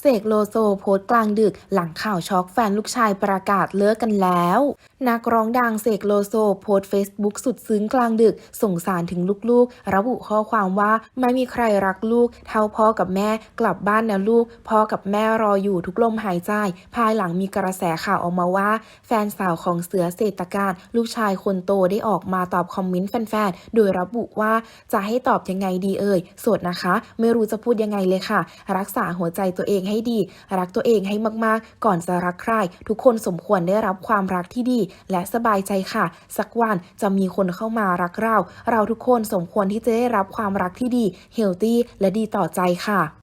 เสกโลโซโพสต์กลางดึกหลังข่าวช็อกแฟนลูกชายประกาศเลิกกันแล้ว นักร้องดังเสกโลโซโพสเฟซบุ๊กสุดซึ้งกลางดึก ส่งสารถึงลูกๆ ระบุข้อความว่าไม่มีใครรักลูก เท่าพ่อกับแม่กลับบ้านนะลูก พ่อกับแม่รออยู่ทุกลมหายใจ ภายหลังมีกระแสข่าวออกมาว่า แฟนสาวของเสือเศรษฐการ ลูกชายคนโตได้ออกมาตอบคอมเมนต์แฟนๆ โดยระบุว่าจะให้ตอบยังไงดีเอ่ยโสดนะคะ ไม่รู้จะพูดยังไงเลยค่ะ รักษาหัวใจตัวเองให้ดี รักตัวเองให้มากๆ ก่อนจะรักใคร ทุกคนสมควรได้รับความรักที่ดีและสบายใจค่ะ สักวันจะมีคนเข้ามารักเรา เราทุกคนสมควรที่จะได้รับความรักที่ดี เฮลตี้และดีต่อใจค่ะ